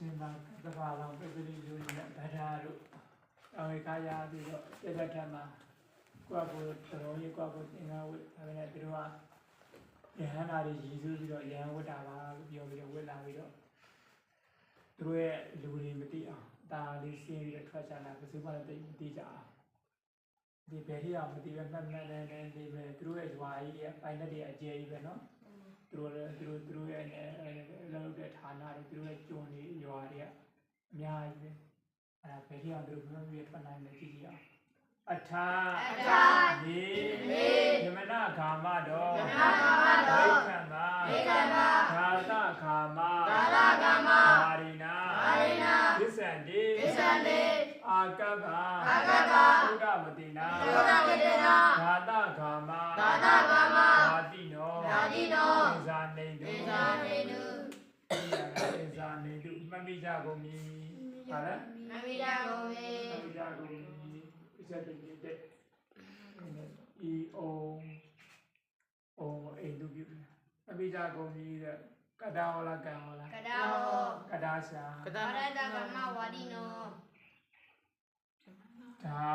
ရှင်သာသဘာလောင်ပြပိလိလူနဲ့ဗဒါတို့အဝေကာယာပြီးတော့ပြည့်တဲ့ထမှာကိုယ့်ကိုယ်တော်ကြီးကိုယ့်ကိုယ်သင်္ကန်းဝတ်ဒါပေမဲ့သူတို့ကယဟန္တာတွေရည်စူးပြီးတော့ယဟန်ဝတ်တာပါလို့ပြောပြီးတော့ဝတ်လာပြီးတော့သူတို့ရဲ့လူတွေမသိအောင်ဒါလေးရှင်းပြီးတော့ထွက်ချလာဘယ်သူမှလည်းသိမသိကြအောင်ဒီဘယ်ထိအောင်မသိပဲမှတ်မှတ်နဲ့နဲ့ဒီပဲသူတို့ရဲ့ဇွာကြီးရဲ့ပိုင်တဲ့တွေအကျယ်ကြီးပဲနော် သူတို့လည်းသူတို့သူတို့ရဲ့လောက်တဲ့ဌာနတွေသူတို့ရဲ့ကျုံတွေရွာတွေကအများကြီးပဲအဲ့ဒါဘယ်ကြီးအောင်သူတို့ဘယ်လိုမျိုးထွက်နိုင်လဲကြည့်ကြည့်အောင်အထာအထာနေနေယမနာဂါမတော်ယမနာဂါမတော်ဒိဋ္ဌံမာဒိဋ္ဌံမာသာသဂါမသာသဂါမမာရိနာမာရိနာသစ္ဆန္တိသစ္ဆန္တိအာကပ္ပအာကပ္ပသုဒ္ဓမတိနာသုဒ္ဓမတိနာသာသဂါမသာသဂါမသာ တိနောသာတိနောသစ္စာနေတုသေဇာနေနုဒီရတာသစ္စာနေတုမှတ်မိကြကုန်ပြီဟာလားနမိတာကိုဝေမှတ်မိကြကုန်ပြီအချက်တည်းတဲ့ဤအုံအုံအိမ်သူပြုမှတ်မိကြကုန်ပြီတဲ့ကတာဟောလားကံဟောလားကဒါဟောကတာရှာကဗတရဒကမဝါဒီနော ဓာ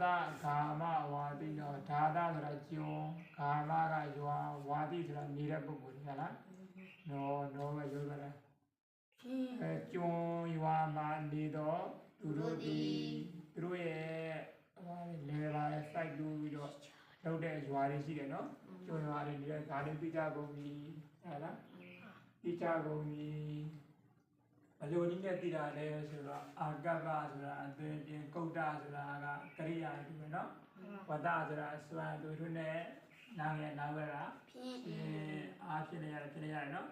တဂါမဝါတိနောဓာတဆိုတာကျွန်းဂါမကရွာဝါတိဆိုတာနေတဲ့ပုဂ္ဂိုလ်ဟုတ်လားနောနောပဲပြောကြတာအဲကျွန်းရွာမှာနေတော့သူတို့ဒီသူတို့ရဲ့ဟိုလေလာရဲ့ site တူပြီးတော့လုပ်တဲ့ရွာတွေရှိတယ်နော်ကျွန်းရွာတွေနေတဲ့ဒါတွေပြကြကုန်ပြီဟုတ်လားပြကြကုန်ပြီ ဘယ်လိုနည်းနဲ့သိတာလဲဆိုတော့အာကပ္ပဆိုတာအသွင်ပြင်ကုဋ္ဌဆိုတာကကရိယာတူပဲနော်ဝတ္တဆိုတာအစွမ်းတူတို့နဲ့နာငယ်နာဝရဖြင့်ပြင်အားဖြစ်နေရတယ်ဖြစ်နေရတယ်နော်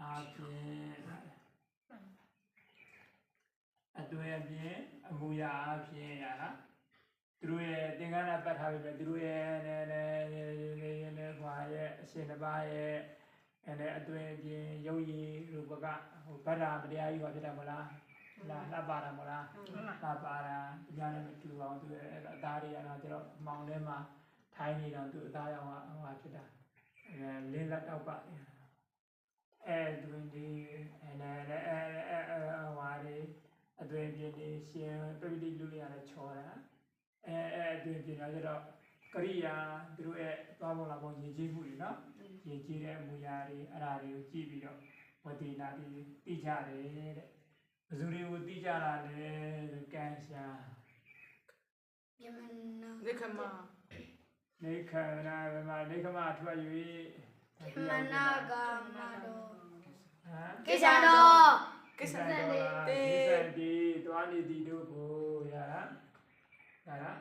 အားဖြင့်အတွဲအပြင်အမူအရာအပြင်ရလားသူတို့ရဲ့သင်္ကန်းနဲ့ပတ်ထားပြီးပဲသူတို့ရဲ့နဲ့နဲ့နဲ့ဟွာရဲ့အရှင်တစ်ပါးရဲ့ အဲနဲ့အတွဲအပြင်ရုပ်ရည်ရူပကဟိုဗဒ္ဓမတရားကြီးဟောဖြစ်တယ်မလားလားလှပတာမလားလှပတာဒီများနဲ့မတူအောင်သူရဲ့အသားတွေကတော့ကျတော့မောင်ထဲမှာထိုင်းနေတော့သူအသားရောင်ဟဟွာဖြစ်တာအဲလင်းလက်တော့ပါအဲတွင်ဒီအဲနဲ့အဲအဲအဲဟွာတွေအတွင်ပြင်းနေရှင်ပြိတိလူရလည်းချောတာအဲအဲအတွင်ပြင်းတော့ကျတော့ကရိယာသူတို့ရဲ့သွားပုံလာပုံရည်ကြီးမှုတွေနော် ရည်ကြီးတဲ့အမူအရာတွေအဲ့ဒါတွေကိုကြည့်ပြီးတော့ဝတိနာတိသိကြတယ်တဲ့ဘယ်သူတွေကိုသိကြတာလဲကံရှာယမနာဒီခမနေခန္ဓာဗမာနေခမထွက်၍ဟယမနာကမတောမ်ကိစ္ဆန္တောကိစ္စတေတေကိစ္စတိသွားနေသည်တို့ကိုရလားရလား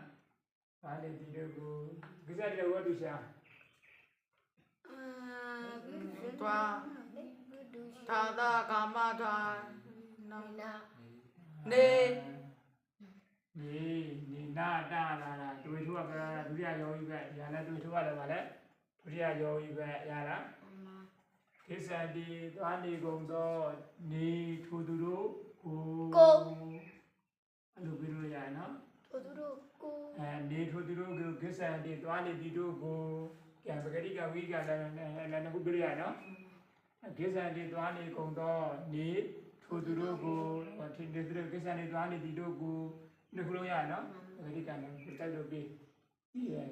သွားနေသည်တို့ကိုကိစ္စတေဝတ္တုရှာ သာသာကာမသာနာနာနေနေနေနာတာလာတာဒွေထုကပြောတာဒုတိယယောဂီပဲရလားဒွေထုကလည်းဗာလဲဒုတိယယောဂီပဲရလားကိစ္စတိသွားနေကုန်သောနေထူသူတို့ကိုအဲ့လိုပြောလို့ရတယ်နော်ထိုသူတို့ကိုအဲနေထိုသူတို့ကိုကိစ္စံတွေသွားနေသည်တို့ကို ကံပဂတိကဝိကလည်းလည်းနှစ်ခုပြရနော်ကိစ္စံတွေသွားနေကုန်တော့နေထိုသူတို့ကိုထင်တယ်သူတို့ကိစ္စံတွေသွားနေသည်တို့ကိုနှစ်ခုလုံးရနော်ပဂတိကလည်းတိုက်လို့ပြီးဒီဘယ်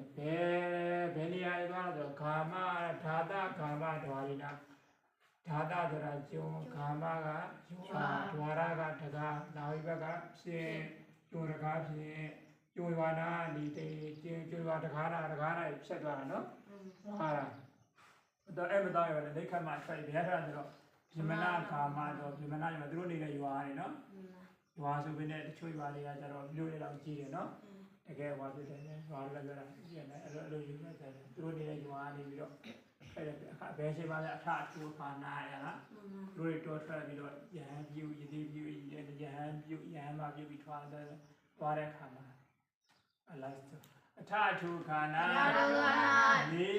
ဘယ်နေရာသွားတော့ဂါမဓာတဂါမဓဝရိနာဓာတဆိုတာကျုံဂါမကရွာဓဝရကတကားနာဝိဘကဖြစ်ကျုံတကားဖြစ်ကျွေဝါနာဒီတေကျွေကျွေဝါတခါနာတခါနာဖြတ်သွားတာနော် ဟာလားတော့အဲ့မတော့ရလေလက်ခတ်မှာထွက်ဘယ်ထားတယ်တော့ပြမနာကာမတော့ပြမနာရမှာသူတို့နေတဲ့ရွာနေနော်ရွာဆိုပေမဲ့တချို့ရွာတွေကကျတော့မြို့တွေတော့ကြီးတယ်နော်တကယ်ဟောဖြစ်တယ်ရွာလည်းပြောတာပြည့်နေအဲ့လိုအဲ့လိုယူနေတယ်သူတို့နေတဲ့ရွာနေပြီးတော့အဲ့ဒါဘယ်ချိန်မှလည်းအထအထူပါနာရလားသူတို့တွေတော်ထွက်ပြီးတော့ယဟန်ပြုယတိပြုယဟန်ပြုယဟန်မှာပြုပြီးထွားတယ်သွားတဲ့ခါမှာအလတ် အထအထုခန္ဓာနာရဝနာနေ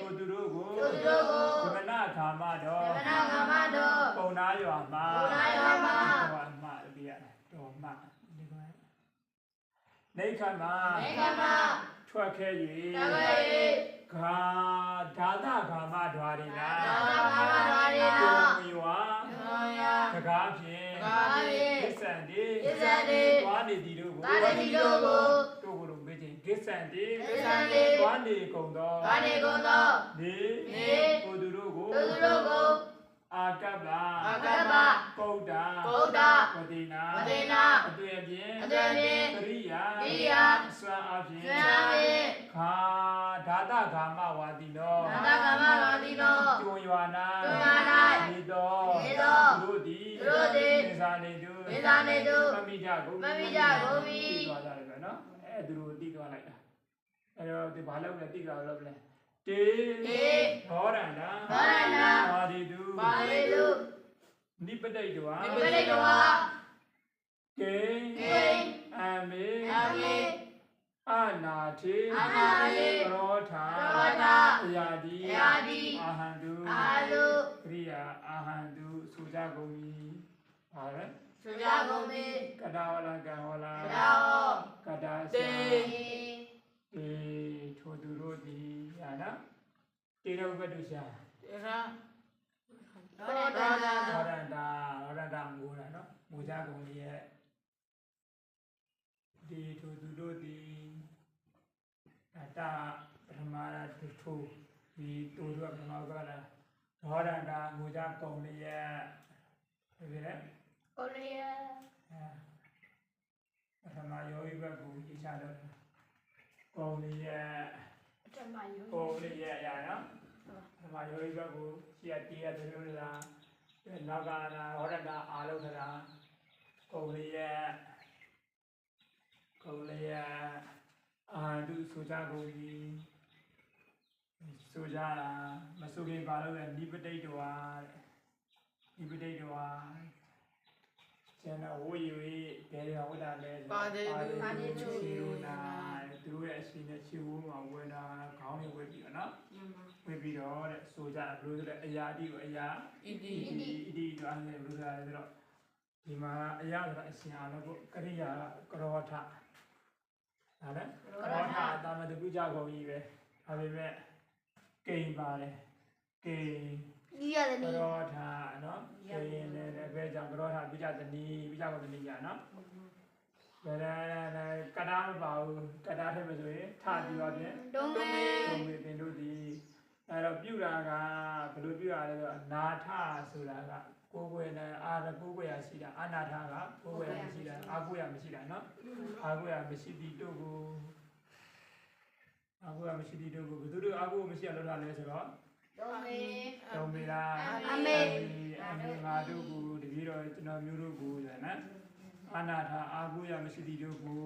ကိုသူတို့ကိုသူတို့ကိုသမဏခါမတော်ယမနာကမတောပုံနာရွာမှာပုံနာရွာမှာတော်မှပြရတော်မှဒီကွာနေခမမေကမထွက်ခဲ့တ၍ဝေခါဓာတခါမဓွာရီနာသာသာကမတော်ရီနာရွာနောယတကားဖြင့် ကားဖြင့်ကိစ္စံတိကိစ္စံတိသွားနေသည်တို့ကိုသာရတိတို့ကိုတို့ကိုယ်တို့မေးခြင်းကိစ္စံတိကိစ္စံတိသွားနေကုန်သောဘာနေကုန်သောနေနေကိုသူတို့ကိုသူတို့ကိုအာကပ္ပအာကကပ္ပ္ပပကုဋ္ဌာဗုဒ္ဓဝတိနာဝတိနာအတွေ့အပြင်းအတွေ့အပြင်းကရိယာကရိယာစွမ်းအဖြင့်ဆွေအဖြင့်ခာဓာတဂါမဝါတိနောသာသကမ္မဝတိနောကျွံရွာနာကျွံရွာ၌နေတော်နေတော်သူတို့သည် သူတို့သည်သင်္စာနေသူသင်္စာနေသူမမိကြကုန်မမိကြကုန်ပြီသိသွားကြတယ်ပဲနော်အဲသူတို့သိသွားလိုက်တာအဲတော့ဒီဘာလုပ်လဲသိသွားလို့လဲတေတေဘောရန္တာဘောရန္တာပါတိတုဘာလေသူနိပတိတ်တောနိပတိတောကေကေအမေအမေအာနာတိအာနာတိကရောထာကရောထာအယာတိအယာတိအာဟန္တုအာလုကရိယာအာဟန္တု ဆိုကြကုန်ပြီဟာလေသုကြကုန်ပြီကတာဝလကံဝလာသာဟောကတာတေစာတေအေထိုသူတို့သည်ဟာနော်တေရုပ်ပတုရှာတေရရောဒနာဟောရန္တာဟောရန္တာငိုတာနော်ငိုကြကုန်ပြီရဲ့ဒီထိုသူတို့သည်အတာပထမရတုထိုဒီတူတို့ကပထမကလာ ဟောရန္တာငိုကြကုန်ပြီရဲ့ဒီလေကိုလျာပထမယောဂီဘက်ကိုရေးချတော့ကောင်းလေးရဲ့ဓမ္မယောကောင်းလေးရဲ့အရာနော်ပထမယောဂီဘက်ကိုရှိရတီးရတယ်လို့လားနောက်ကနာဟောရတာအာလုခရာကောင်းလေးရဲ့ကောင်းလေးရဲ့အာဒုဆိုကြကုန်ပြီ ဆိုကြတာမဆိုခင်ပါလို့လဲနိပတိတ်တော်ဟာနိပတိတ်တော်ဟာကျန်တော့ဝိယဝိဘယ်လိုဝတ်တာလဲဆိုတော့ခြေလို့နာသူတို့ရဲ့အရှင်နဲ့ခြေဝိုးမှာဝင်တာခေါင်းတွေဝက်ပြီးတော့နော်ဝက်ပြီးတော့တဲ့ဆိုကြဘလို့ဆိုတဲ့အရာအတိကိုအရာဣတိအတိအတိတော့အဲ့ဒါဘလို့ဆိုတော့ဒီမှာအရာဆိုတာအရှင်အားလို့ကရိယာကရောထဟာလေကရောထတာမတူကြကုန်ကြီးပဲဒါပေမဲ့ ကိန်ပါတယ်ကိန်ဒီရတယ်ကနီရောထနော်ကိန်နဲ့လည်းပဲကြောင့်ကရောထပြကြတနည်းပြကြကုန်တနည်းညာနော်ဒါလည်းကတာမပါဘူးကတာထည့်မယ်ဆိုရင်ထပြီးတော့ပြင်ဒုံမေဘုံမေတင်တို့ဒီအဲ့တော့ပြုတာကဘယ်လိုပြုရလဲဆိုတော့နာထဆိုတာကကိုယ်ကိုယ်နဲ့အာရကိုယ်ကိုယ်ရရှိတာအနာထကကိုယ်ကိုယ်ရမရှိတာအာကိုယ်ရမရှိတာနော်အာကိုယ်ရမရှိသည်တို့ကို အာကိုယ်ရမရှိသည်တို့ကိုဘယ်သူတို့အာကိုယ်မရှိရလို့ထားလဲဆိုတော့ဒုံမေတုံးမေလားအမေအမေငါတို့ကိုတပည့်တော်ကျွန်တော်မျိုးတို့ကိုဆိုနော်အနာထအာကိုယ်ရမရှိသည်တို့ကို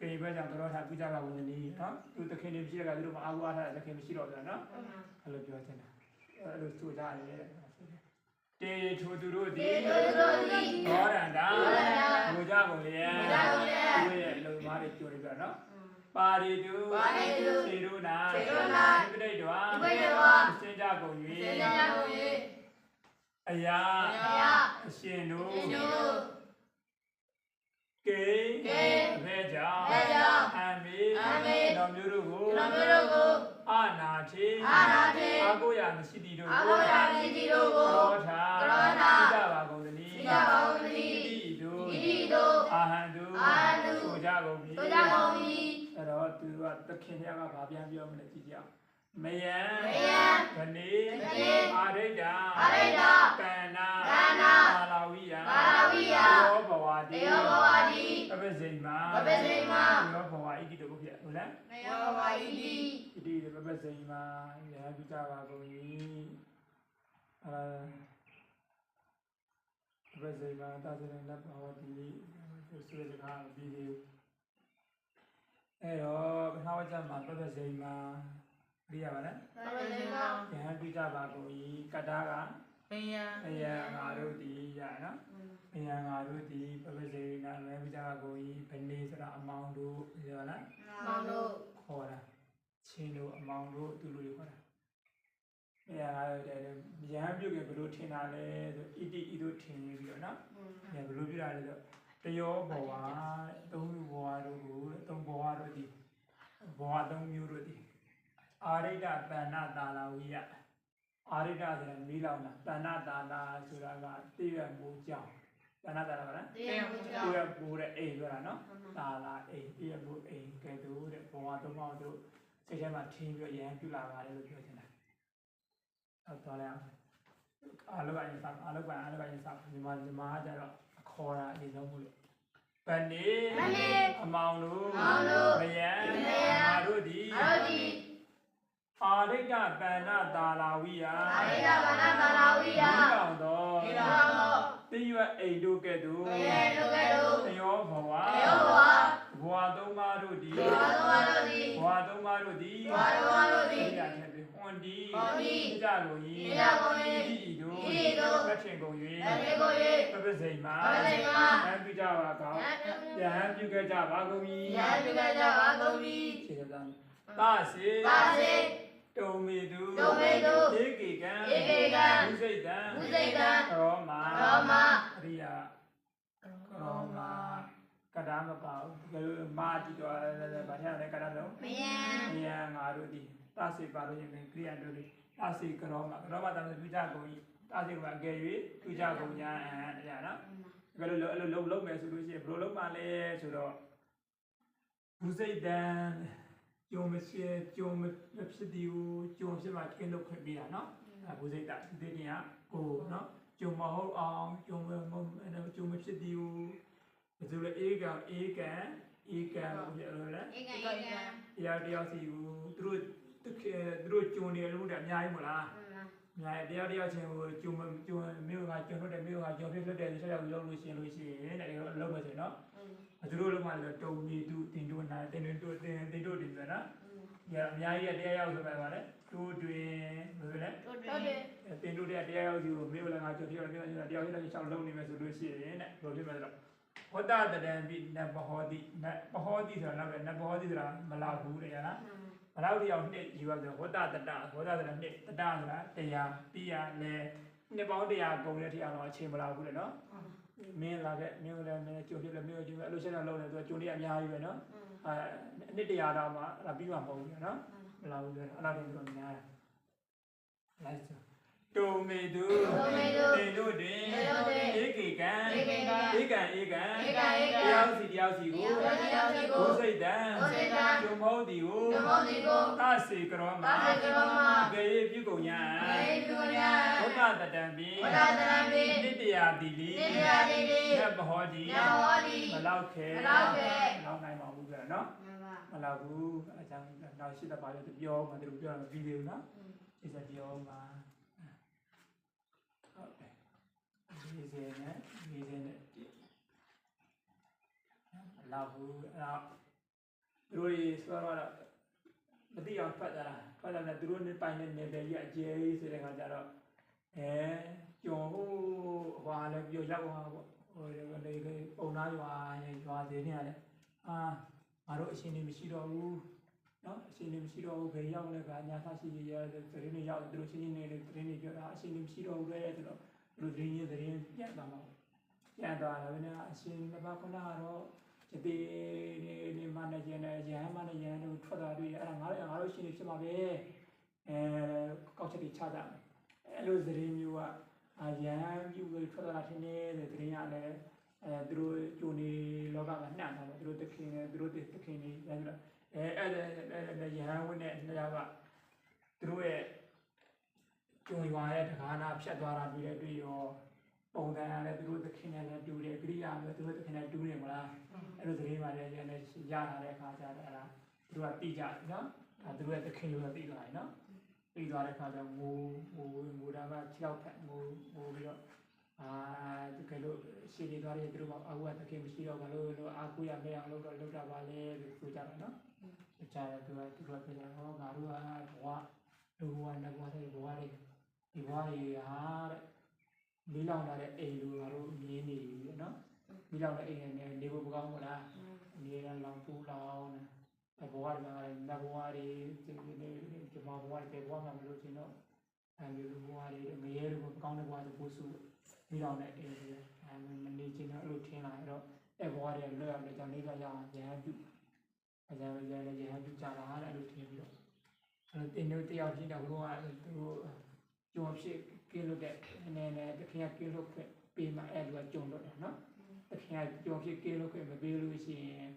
ကိဘဲကြောင့်တော်ထားပြကြပါဝင်နေနော်သူတခင်နေဖြစ်တဲ့ကသူတို့မအာကိုအားထားတဲ့တခင်မရှိတော့ဘူးနော်အဲ့လိုပြောချင်တာအဲ့လိုဆိုကြတယ်တေထိုသူတို့ဒီတေတို့တို့သည်ဘောရန္တာဘောရန္တာဘုရားကုန်လေဘုရားကုန်လေသူရဲ့လုံမားတွေပြောရပြနော် ပါရီတုပါရီတုစေရုနာစေရုနာဒီပိဋကဝါဒီပိဋကဝါစင်ကြကုန်သေ၍ကြကုန်၏အရာအယအရှင်တို့ရှင်တို့ကေကေဘဲကြောင့်ဘဲကြောင့်အမေအမေတော်မျိုးတို့ကိုကျွန်တော်တို့ကိုအာနာတိအာနာတိအာကိုရာမရှိသည်တို့အာဟုရာတိတိတို့ကိုရောထာရောထာသိကြပါကုန်သနည်းသိကြပါကုန်သနည်းဣတိတို့ဣတိတို့အာဟံတို့အာဟံတို့ဆိုကြကုန်ပြီတို့ကြကုန်ပြီအဲ့ တော့သူကသခင်တွေကဗာပြန်ပြောမလဲကြည့်ကြအောင်မယံမယံခဏေခဏေအာရိတ္တာအာရိတ္တာကန္နာကန္နာကာလဝိယကာလဝိယယောဘဝတိတေယောဘဝတိပပစိမ္မာပပစိမ္မာယောဘဝဣတိတို့ဖြစ်ဟုတ်လားနယောဘဝဣတိဣတိပပစိမ္မာရာပြုကြပါကုန်၏အဲပပစိမ္မာသာသနာ့ဘဝတိဆိုတဲ့စကားပြီးသေးဘူး အဲ့တော့ဘဏဝကျမ်းမှာပပစိမ္မာပြရပါလားပပစိမ္မာယဟန်ပြုကြပါကုန်၏ကတ္တာကပင်ယံအယံငါတို့ဒီရနော်အယံငါတို့ဒီပပစေနာမဲပြုကြပါကုန်၏ဘနေဆိုတာအမောင်တို့ပြောလားမောင်တို့ခေါ်တာချင်းတို့အမောင်တို့သူတို့ခေါ်တာအဲဟာတဲ့ယဟန်ပြုတ်ကဘယ်လိုထင်တာလဲဆိုဣတိဣတို့ထင်ပြီးတော့နော်အဲဘယ်လိုပြတာလဲဆို တယောဘဝသုံးမျိုးဘဝတို့ကိုသုံးဘဝတို့ဒီဘဝသုံးမျိုးတို့ဒီအာရိတ္တတဏ္ဍတာလာဝိယအာရိတဆိုတာမီးလောင်တာတဏ္ဍတာနာဆိုတာကသိရမှုကြောင့်တဏ္ဍတာနာကလည်းတရားမှုကြောသိင့်ရမှုတဲ့အိမ်ဆိုတာနော်တာလာအိမ်သိရမှုအိမ်ကဲတူတဲ့ဘဝသုံးပါးတို့စိတ်ထဲမှာထင်းပြီးရဟန်းပြုလာပါတယ်လို့ပြောချင်တယ်ဟုတ်တော်လဲအားလုံးကရင်စားအားလုံးကအားလုံးကရင်စားဒီမှာဒီမှာကျတော့အ ခေါ်တာအရင်ဆုံးမှုလို့ဗနေဗနေအမောင်တို့အမောင်တို့မယံမယံငါတို့ဒီအရောဒီအာရိတပန္နတာလာဝိယအာရိတဘာနာဘာလာဝိယဒီကောင်တော့ဒီတော်တော့တိရွတ်အိမ်တို့ကဲ့သို့ဘယ်ရဲ့လူကဲ့သို့တယောဘဝယောဘဝဘဝသုံးပါးတို့ဒီဘဝတော်ပါတို့သည်ဘဝသုံးပါးတို့ဒီဘဝတော်ပါတို့သ ည်ရတဲ့ပြီဟွန်ဒီဟွန်ဒီကြကုန်၏ကြကုန်၏ဤဤတို့ဤဤတို့သက်ထင်ကုန်အ၍တေကို၍ပပစိန်မှာပပစိန်မှာယံပြုကြပါကောင်းယံယဟန်ပြုခဲ့ကြပါကုန်၏ယံပြုကြကြပါကုန်ပြီခြေကံပါစေပါစေတုံမီသူတုံမီသူဧကေကံဧကေကံဝိစိတ်တံဝိစိတ်တံရောမရောမအရိယရောမကဒါမပါဘူးမာကြည့်တော့ဗာထရတဲ့ကဒါလုံးမယံမယံငါတို့ဒီ တာစေပါလို့ရင်ခရိယတို့ဒီတာစေကရောမကရောမတမ်းသူကြကုန်ဤတာစေကအကယ်၍သူကြကုန်ညာအဲ့ဒါနော်ဘယ်လိုအဲ့လိုလုံးလုံးမယ်ဆိုလို့ရှိရင်ဘယ်လိုလုံးပါလဲဆိုတော့ဝိစိတ်တံကြုံမရှိကြုံမဖြစ်ဒီကိုကြုံဖြစ်မှကင်းလို့ခွင့်ပေးတာနော်အဲဝိစိတ်တဒီတင်ကကိုနော်ကြုံမဟုတ်အောင်ကြုံမကြုံမဖြစ်ဒီကိုဘယ်လိုလဲအေကံအေကံအေကံဘယ်လိုလဲဧကဧကတရားတရားစီကိုသူတို့ တကယ်သူတို့ဂျုံနေလို့တဲ့အများကြီးမလားအများကြီးတရားတရားချင်းကိုဂျုံဂျုံမြို့ကဂျုံလို့တဲ့မြို့ကဂျုံဖြစ်ဖြစ်တဲ့ဆက်ရောက်လုံးလို့ရှိရင်လို့ရှိရင်တဲ့လုံးမယ်ဆိုနော်သူတို့လုံးမှလည်းတုံနေသူတင်တို့နာတင်တို့တင်တင်တို့တင်ပြနော်ညအများကြီးတရားရောက်ဆိုပဲပါလေတို့တွင်ဘယ်လိုလဲတို့တယ်တင်တို့တဲ့တရားရောက်စီကိုမြို့လည်းငါဂျုံဖြစ်တယ်မြို့တရားရောက်ချောင်းလုံးနေမယ်ဆိုလို့ရှိရင်တဲ့ဘယ်လိုဖြစ်မလဲဆိုတော့ဝတ္တတရံပိနဘဟောတိနဘဟောတိဆိုတာတော့နဘဟောတိဆိုတာမလာဘူးတဲ့လား ဘလောက်တရားနှစ်ယူရဆိုဝတ္တတတဝတ္တတတနှစ်တတဆိုတာတရားပြီးရလဲနှစ်ပေါင်းတရားကုန်တဲ့တရားတော့အချိန်မလာဘူးလေနော်မင်းလာခဲ့မင်းလည်းမင်းကြိုပြလဲမင်းကြိုပြအဲ့လိုချက်တော့လုံးနေသူကကြိုနေအများကြီးပဲနော်အဲနှစ်တရားတော့မှအဲ့ပြီးမှမဟုတ်ဘူးနော်မလာဘူးလေအဲ့ဒါတော့များတယ်လိုက်စ တုံမေတုတုံမေတုတေတို့တွင်တေတို့တွင်ဧကေကံဧကေကံဧကံဧကံဧကံဧကံတရားစီတရားစီကိုတရားစီတရားစီကိုဘုစိတ်တံဘုစိတ်တံကျုံမောတိကိုဓမ္မောတိကိုသစေကရောမသစေကရောမကေပြုကုန်ညာအေပြုညာဘုဒ္ဓတတံပိဝဒတရံပိနိတ္တယာတိလိနိတ္တယာတိလိနတ်ဘဟောတိနတ်ဘဟောတိမလောက်ခဲမလောက်ခဲလောက်နိုင်ပါဘူးကြာနော်မလောက်ဘူးအကြောင်းနောက်ရှိတဲ့ပါလို့ပြောမှသူပြောတာမပြီးသေးဘူးနော်ဒီစပြောမှာ ဟုတ်တယ်ဒီစနဲ့ဒီစနဲ့မလောက်ဘူးအဲ့တော့သူတို့ဆိုတော့မသိအောင်ဖတ်တာဖတ်တာသူတို့နေပိုင်နေနေတယ်ရအကျယ်ကြီးဆိုတဲ့ခါကျတော့အဲကျော်ဟိုဟွာလည်းပြောရောက်သွားပေါ့ဟိုလေလေပုံသားရွာရွာသေးနေရတယ်အာငါတို့အရှင်နေမရှိတော့ဘူး နော်အရှင်နေမရှိတော့ဘူးဘယ်ရောက်လဲကညာသရှိရတဲ့သတင်းတွေရောက်သူတို့ချင်းချင်းနေတဲ့သတင်းတွေပြောတာအရှင်နေမရှိတော့ဘူးလေဆိုတော့သူတို့သတင်းရသတင်းပြန်သွားမှာပြန်သွားတယ်ဘယ်နဲ့အရှင်ကဘာခုနကတော့ဒီဒီဒီမန်နေဂျာနဲ့ရဟန်းမန်နေဂျာတို့ထွက်တာတွေ့အဲ့ဒါငါတို့ငါတို့ရှင်နေဖြစ်မှာပဲအဲကောက်ချက်တွေချကြတယ်အဲ့လိုသတင်းမျိုးကအရန်ပြုပြီးထွက်တာထင်းနေတဲ့သတင်းရတယ်အဲသူတို့ဂျိုနေလောကမှာနှံ့တာပေါ့သူတို့တခင်နဲ့သူတို့တခင်နေရပြီးတော့ အဲအဲ့ဒါရဟန်းဝင်းနဲ့နှစ်ယောက်ကသူတို့ရဲ့ဂျုံရွာရဲ့တကားနာဖြတ်သွားတာပြီးတဲ့တွေ့ရောပုံစံကလည်းသူတို့တခင်နဲ့လည်းတူတယ်ကိရိယာလည်းသူတို့တခင်နဲ့တူတယ်မလားအဲ့လိုသတင်းမှလည်းရနေရလာတဲ့အခါကျတော့အဲ့ဒါသူတို့ကတိကြတယ်နော်ဒါသူတို့ရဲ့တခင်လို့သိသွားတယ်နော်သိသွားတဲ့အခါကျငိုငိုငိုတာက6ဖက်ငိုငိုပြီးတော့ အာတကယ်လို့ရှင်းနေသွားတယ်သူတို့ကအဝတ်တခင်မရှိတော့ဘာလို့လို့အာကိုရမဲအောင်လုပ်တော့လုပ်တာပါလေလို့ဆိုကြတယ်နော်ကြားတယ်သူကသူကပြောတာဟောငါတို့ကဘဝလူဘဝနဲ့ဘဝတွေဘဝတွေဒီဘဝတွေဟာတဲ့မီးလောင်လာတဲ့အိမ်လူငါတို့မြင်နေပြီနော်မီးလောင်တဲ့အိမ်နဲ့နေဖို့မကောင်းဘူးလားအမြဲတမ်းလောင်ပူလောင်နေဘဝတွေမှာလည်းနတ်ဘဝတွေဒီဒီမှာဘဝတွေဘဝမှာမလို့ချင်းတော့အဲဒီဘဝတွေငရဲတွေကောင်းတဲ့ဘဝတွေပို့စုမီးလော င်တဲ့အိမ်တွေအဲမနေချင်းတော့အဲ့လိုထင်လာတော့အဲဘဝတွေလွတ်ရမယ်ကြောင့်နေကရအောင်ရဟန်းပြုအကြမ်းရရရဟန်းပြုကြတာအဲ့လိုထင်ပြီးတော့အဲ့တင်တို့တယောက်ချင်းတော့ဘုရားသူကြုံဖြစ်ကင်းလို့တဲ့အနေနဲ့တခင်ကကင်းလို့ခွင့်ပေးမှအဲ့လိုကကြုံလို့တယ်နော်တခင်ကကြုံဖြစ်ကင်းလို့ခွင့်မပေးလို့ရှိရင်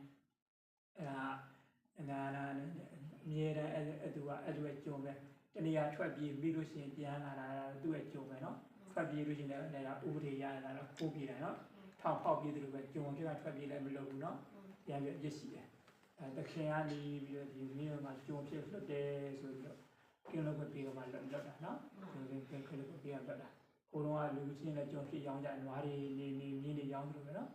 အဲ့ဒါနာနာအမြဲတမ်းအဲ့အဲ့သူကအဲ့လိုကြုံပဲတနည်းအားထွက်ပြေးပြီးလို့ရှိရင်ပြန်လာတာသူ့ရဲ့ကြုံပဲနော် ထွက်ပြေးလို့ရှိရင်လည်းဥပဒေရရတာတော့ပို့ပြေးတယ်နော်ထောက်ပေါက်ပြေးတယ်လို့ပဲကြုံဖြစ်တာထွက်ပြေးလည်းမလုပ်ဘူးနော်ပြန်ပြီးအပြစ်ရှိတယ်အဲတခင်ကနေပြီးတော့ဒီမင်းကကြုံဖြစ်လွတ်တယ်ဆိုပြီးတော့ကင်းလို့ပြေးတော့မှလွတ်လွတ်တာနော်ဒီကကလေးကိုပြန်ပြတာကိုတော့ကလူချင်းနဲ့ကြုံဖြစ်ရောင်းကြနွားတွေနေနေမြင်းတွေရောင်းတယ်ပဲနော်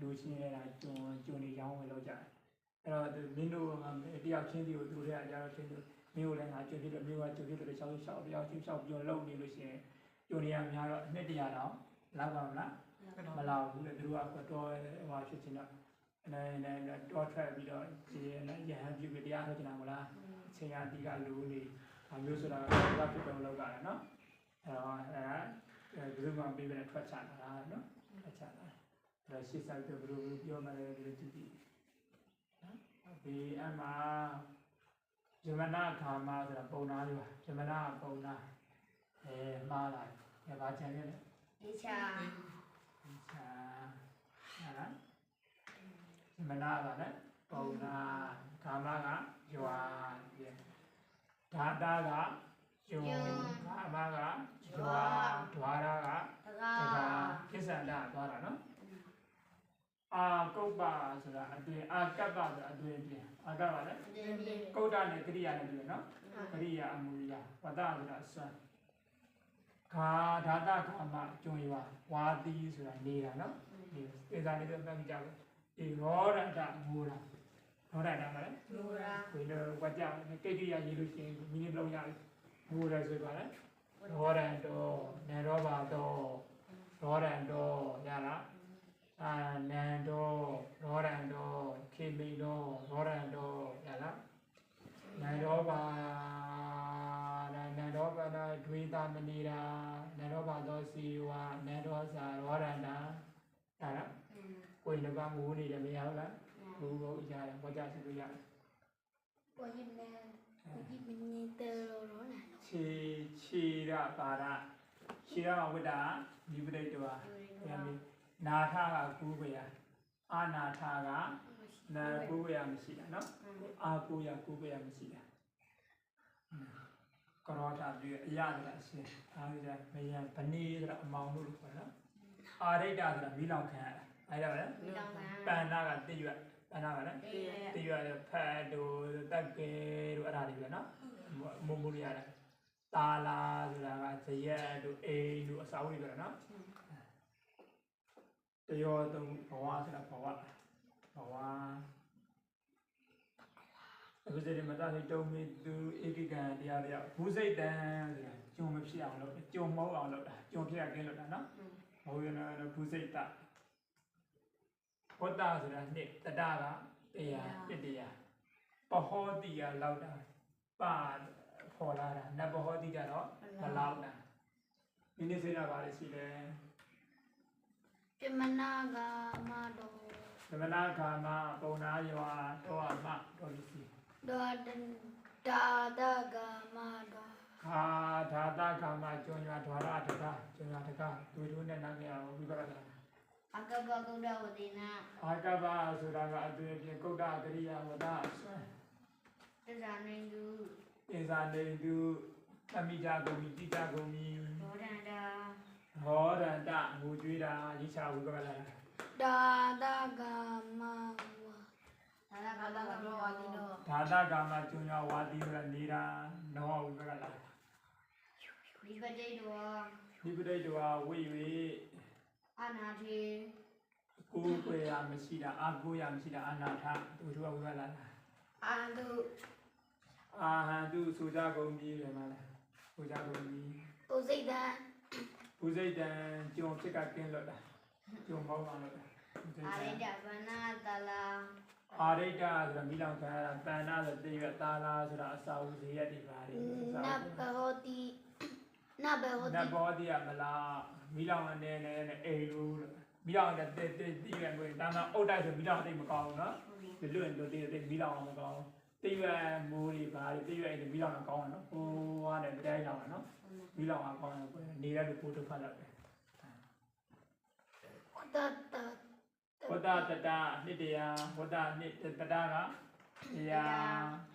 လူချင်းနဲ့ကြုံကြုံနေရောင်းဝင်လို့ကြတယ်အဲ့တော့မင်းတို့တယောက်ချင်းစီကိုသူတွေကကြားတော့ချင်းတို့မင်းကိုလည်းငါကြုံဖြစ်လို့မင်းကကြုံဖြစ်လို့ရှောက်ရှောက်တယောက်ချင်းရှောက်ပြောလုံနေလို့ရှိရင် ကြုံနေရများတော့အနှစ်တရာတော့လောက်ပါမလားမလောက်ဘူးလေသူတို့ကတော့ဟိုဖြစ်ချင်တော့အဲနဲ့တော့ထွက်ပြီးတော့ဒီရဟန်းပြုပြီးတရားထုတ်ချင်တာမလားအချိန်အတီးကလူနေအမျိုးဆိုတာကဘာဖြစ်တော့လောက်ကြတယ်နော်အဲ့တော့အဲဘယ်လိုမှပြေးပဲထွက်ချလာတာနော်ထွက်ချလာအဲ့တော့ရှေ့ဆက်ပြီးဘယ်လိုပြောမှလဲဘယ်လိုကြည့်ကြည့်နော်ဒီအမဇမနာခါမဆိုတာပုံနာလေးပါဇမနာပုံနာ အဲမှားလာတယ်ဘာချင်လဲဒီချာဒီချာဟာလားဇမနာပါနဲ့ပုံနာခါမကရွာဓာတာကယုံခါမကရွာဓွာရကတကားဒါကကိစ္စန္ဒသွားတာနော်အာကုပ္ပဆိုတာအတွင်အာကပ္ပဆိုတာအတွင်ပြင်အာကပ္ပလည်းဒီဒီကုဋ္ဌနဲ့ကရိယာနဲ့ပြင်နော်ကရိယာအမူအရာဝတ္တဆိုတာစွမ်း ခါဓာတခါမကျွံရွာဝါတိဆိုတာနေတာနော်ဒီသေစာလေးတော့မှတ်ကြပါဒီရောရတမူရာရောရတမှာလေလူရာဝိနဝကြကိတ္တိယရေးလို့ရှိရင်မိနစ်လုံးရတယ်မူရဆိုပါလေရောရန်တော်နေရောပါတော်ရောရန်တော်ရလားအာနန္တောရောရန်တော်ခေမိတော်ရောရန်တော်ရလားနန္တောပါနန္တောပါဒဒွေတာမနီရာနန္တောပါသောစီဝါနန္တောစာရောရန္တာရလားကိုယ်လည်းကငိုးနေတယ်မရဘူးလားငိုးဖို့ရတယ်ဘောကြစီလို့ရတယ်ပေါ်ရင်လည်းဒီမင်းတေရောရောနာခြေခြေရပါရခြေရဝိတ္တာဒီပရိတ္တဝါဘုရားမင်းနာထကကူးပယအာနာထကနာကူးပယမရှိတာနော်အာကူးရကူးပယမရှိတာ ကရောတာပြီးအရဆိုတာအရှင်အားကြမယံဗနေဆိုတာအမောင်လို့ခေါ်နော်အာရိတ္တဆိုတာမိလောင်ခံရတာအဲ့ဒါပဲဒီလောင်ပန္နာကတိရွတ်ပန္နာကလည်းတေးတိရွတ်ဖတ်တို့တက်ကဲတို့အဲ့ဒါတွေပဲနော်မုံမူရရတယ်တာလာဆိုတာကဇရက်တို့အိမ်တို့အစာဝိတွေပဲနော်တယောတုံဘဝဆိုတာဘဝဘဝ အခုစရိမတာတုံးမီသူဧကိကံတရားတရားဘူးစိတ်တန်ဆိုတာကြုံမဖြစ်အောင်လုပ်ကြုံမဟုတ်အောင်လုပ်တာကြုံဖြစ်ရကင်းလုပ်တာနော်ဘုရားနော်ဘူးစိတ်တဘောတာဆိုတာနှစ်တတကတရားပြတရားပဟောတိယလောက်တာပါခေါ်လာတာနဘဟောတိကြတော့မလောက်တာဒီနေ့စေတာပါလေရှိတယ်ပြမနာကမတော်သမဏခါမပုံနာယောတောအမတော်လိစီ ဒေါ်ဒါဒကမတော်ခါဓာတခါမကျွံရွာဓာရတကကျွံရွာတကတွေ့တို့နဲ့နာမည်အောင်ဝိပဿနာအကဘကုဒ္ဒဝတိနာအာကပဆိုတာကအတွေ့အပြင်ကုဋ္ဌကရိယာဝဒဆွမ်းတဇာနေသူအင်္ဇာနေတုသမိတာဂုံမိတိတာဂုံမိဘောဒန္တာဟောရန္တငူကျွေးတာရိချဝိပဿနာဒါဒကမဝါ ဒါဒကမဝါဒီနောဓာတကာမကျွံရွာဝါတိဆိုတာနေတာနောဝိပဿနာဒီပတိတောဒီပရိတ္တဝါဝိဝေအနာတိကိုယ်ကိုယ်ရမရှိတာအာကိုယ်ရမရှိတာအနာထသူတို့ကဝိပဿနာအာတုအာဟံတုဆိုကြကုန်ပြီတယ်မလားဆိုကြကုန်ပြီပုစိတ်တံဘုဇိတံကြုံဖြစ်ကကင်းလွတ်တာကြုံမောင်းအောင်လို့ဘုဇိအာတံရိတဗနာတလာ အာရိတဆိုတာမိလောင်ခံရတာတဏ္ဍဆိုတည်ရတာလာဆိုတာအစာဦးဇေယျတွေပါတယ်နဘဟောတိနဘဟောတိနဘောတိကမလားမိလောင်အနေနဲ့အိမ်လူမိလောင်တဲ့တည်တည်တည်ရကိုတဏ္ဍအုတ်တိုက်ဆိုမိလောင်တိတ်မကောင်းဘူးနော်ဒီလွတ်လွတ်တည်တည်မိလောင်မကောင်းတိရမိုးတွေပါတယ်တိရအဲ့ဒီမိလောင်ကောင်းတယ်နော်ဟိုးဟာနဲ့တိုင်းလောင်နော်မိလောင်ကောင်းတယ်ကိုနေရတဲ့ပို့ထုတ်ဖတ်လိုက်တယ်တတ်တတ် ဝတ္တတတနှစ်တရားဝတ္တနှစ်တတကတရား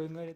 కోయంగాడు